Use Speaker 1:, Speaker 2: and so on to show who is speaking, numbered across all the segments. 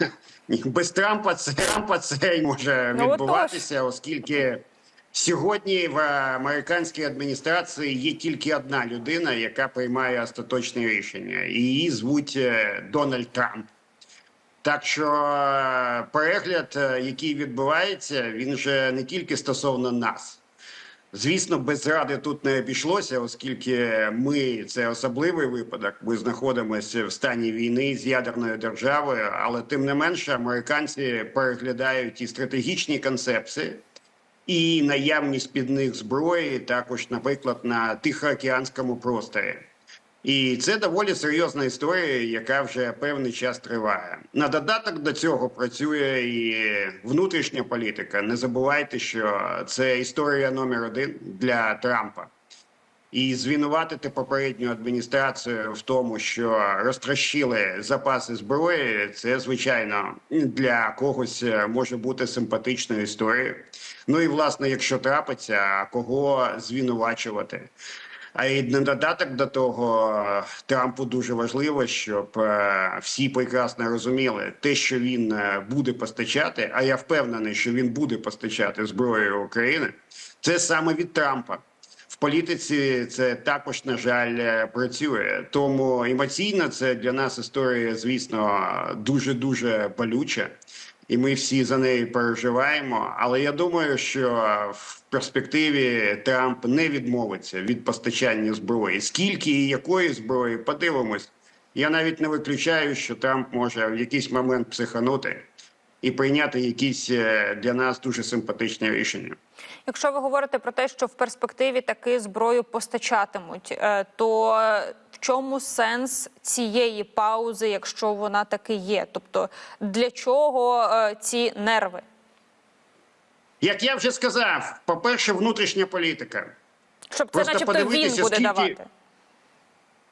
Speaker 1: Без Трампа це Трампа це й може
Speaker 2: Ну,
Speaker 1: відбуватися, оскільки сьогодні в американській адміністрації є тільки одна людина, яка приймає остаточне рішення, і її звуть е, Дональд Трамп. Так що е, перегляд, е, який відбувається, він же не тільки стосовно нас. Звісно, без ради тут не обійшлося, оскільки ми це особливий випадок. Ми знаходимося в стані війни з ядерною державою, але тим не менше американці переглядають і стратегічні концепції, і наявність під них зброї, також, наприклад, на Тихоокеанському просторі. І це доволі серйозна історія, яка вже певний час триває. На додаток до цього працює і внутрішня політика. Не забувайте, що це історія номер один для Трампа. І звинуватити попередню адміністрацію в тому, що розтрощили запаси зброї, це звичайно для когось може бути симпатичною історією. Ну і власне, якщо трапиться, кого звинувачувати. А й на додаток до того Трампу дуже важливо, щоб е, всі прекрасно розуміли те, що він е, буде постачати. А я впевнений, що він буде постачати зброю України. Це саме від Трампа. В політиці це також на жаль е, працює. Тому емоційно це для нас історія, звісно, дуже дуже болюча. І ми всі за неї переживаємо. Але я думаю, що в перспективі Трамп не відмовиться від постачання зброї. Скільки і якої зброї, подивимось. Я навіть не виключаю, що Трамп може в якийсь момент психанути і прийняти якісь е, для нас дуже симпатичне рішення.
Speaker 2: Якщо ви говорите про те, що в перспективі таки зброю постачатимуть, е, то чому сенс цієї паузи, якщо вона таки є? Тобто для чого е, ці нерви?
Speaker 1: Як я вже сказав, по-перше, внутрішня політика.
Speaker 2: Щоб це,
Speaker 1: Просто
Speaker 2: начебто, він буде
Speaker 1: скільки-
Speaker 2: давати.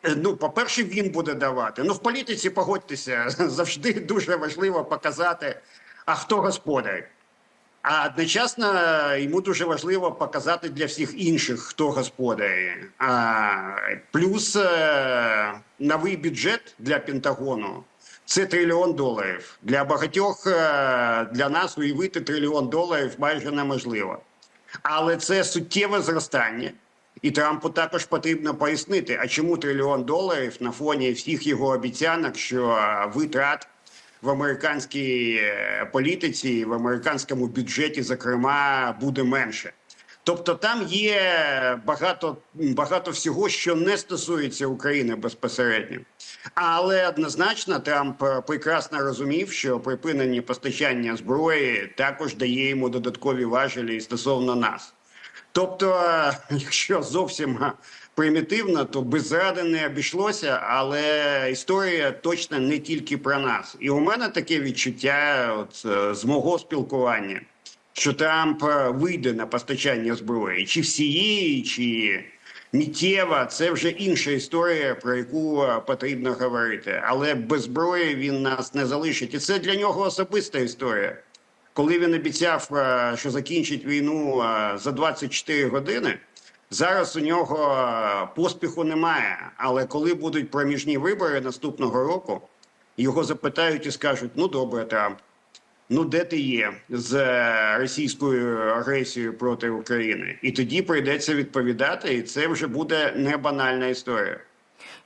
Speaker 1: Е, Ну, по-перше, він буде давати. Ну, в політиці погодьтеся, завжди дуже важливо показати, а хто господар. А одночасно йому дуже важливо показати для всіх інших, хто господарі. А, плюс е, новий бюджет для Пентагону це трильйон доларів. Для багатьох е, для нас уявити трильйон доларів майже неможливо. Але це суттєве зростання. І Трампу також потрібно пояснити, а чому трильйон доларів на фоні всіх його обіцянок, що е, витрат в американській е, політиці, в американському бюджеті, зокрема, буде менше. Тобто там є багато, багато всього, що не стосується України безпосередньо. Але однозначно Трамп е, прекрасно розумів, що припинення постачання зброї також дає йому додаткові важелі стосовно нас. Тобто, е, якщо зовсім примітивно, то без зради не обійшлося, але історія точно не тільки про нас. І у мене таке відчуття от, е, з мого спілкування, що Трамп е, вийде на постачання зброї, чи всієї, чи миттєва, це вже інша історія, про яку е, потрібно говорити. Але без зброї він нас не залишить, і це для нього особиста історія коли він обіцяв, що закінчить війну за 24 години. Зараз у нього е, поспіху немає. Але коли будуть проміжні вибори наступного року, його запитають і скажуть: ну добре, Трамп, ну де ти є з е, російською агресією проти України? І тоді прийдеться відповідати, і це вже буде не банальна історія.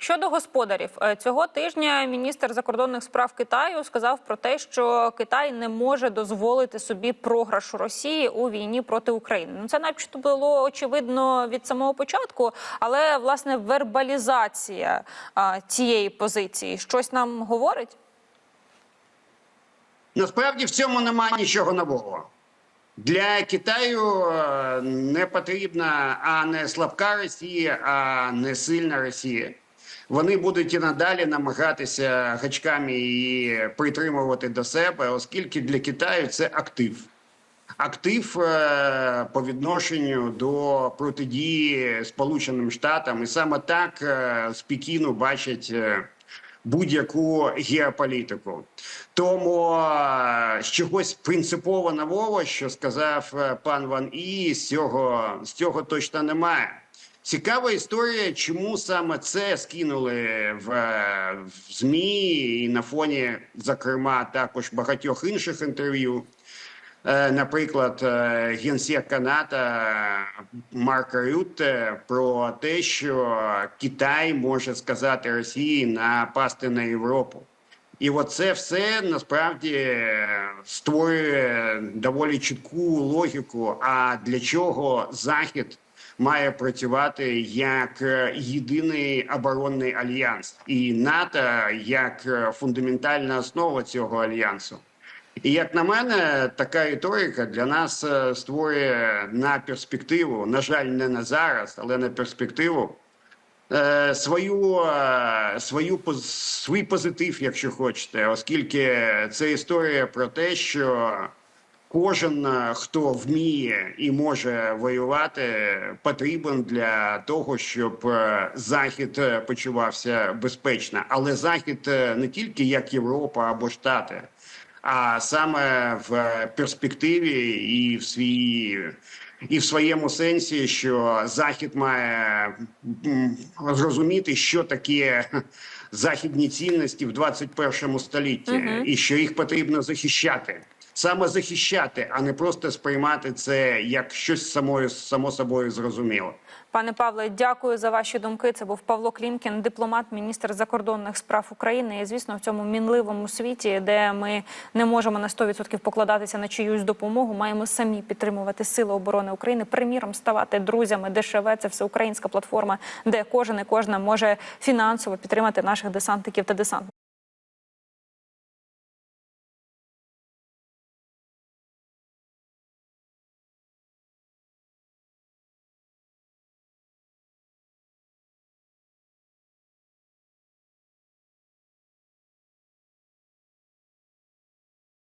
Speaker 2: Щодо господарів, е, цього тижня міністр закордонних справ Китаю сказав про те, що Китай не може дозволити собі програшу Росії у війні проти України. Ну це начебто було очевидно від самого початку, але власне вербалізація а, цієї позиції щось нам говорить.
Speaker 1: Насправді в цьому немає нічого нового. Для Китаю е, не потрібна а не слабка Росія, а не сильна Росія. Вони будуть і надалі намагатися гачками її притримувати до себе, оскільки для Китаю це актив. Актив е, по відношенню до протидії Сполученим Штатам, і саме так е, з Пекіну бачать е, будь-яку геополітику. Тому з чогось принципово нового, що сказав пан Ван І, з цього, з цього точно немає. Цікава історія, чому саме це скинули в, е, в ЗМІ і на фоні, зокрема, також багатьох інших інтерв'ю. Е, Наприклад, е, генсек Канада Марка Рютте про те, що Китай може сказати Росії напасти на Європу. І оце все насправді створює доволі чітку логіку. А для чого Захід має працювати як е, єдиний оборонний альянс, і НАТО як е, фундаментальна основа цього альянсу? І як на мене, така риторика для нас е, створює на перспективу, на жаль, не на зараз, але на перспективу свою, свою свій позитив, якщо хочете, оскільки це історія про те, що кожен, е, хто вміє і може воювати, потрібен для того, щоб е, захід е, почувався безпечно. Але захід не тільки як Європа або Штати, а саме в перспективі і в свій. І в своєму сенсі, що Захід має зрозуміти, що таке західні цінності в 21 столітті, і що їх потрібно захищати. Саме захищати, а не просто сприймати це як щось самою само собою зрозуміло.
Speaker 2: Пане Павле, дякую за ваші думки. Це був Павло Клімкін, дипломат, міністр закордонних справ України. І звісно, в цьому мінливому світі, де ми не можемо на 100% покладатися на чиюсь допомогу, маємо самі підтримувати сили оборони України. Приміром, ставати друзями ДШВ. Це всеукраїнська платформа, де кожен і кожна може фінансово підтримати наших десантників та десантників.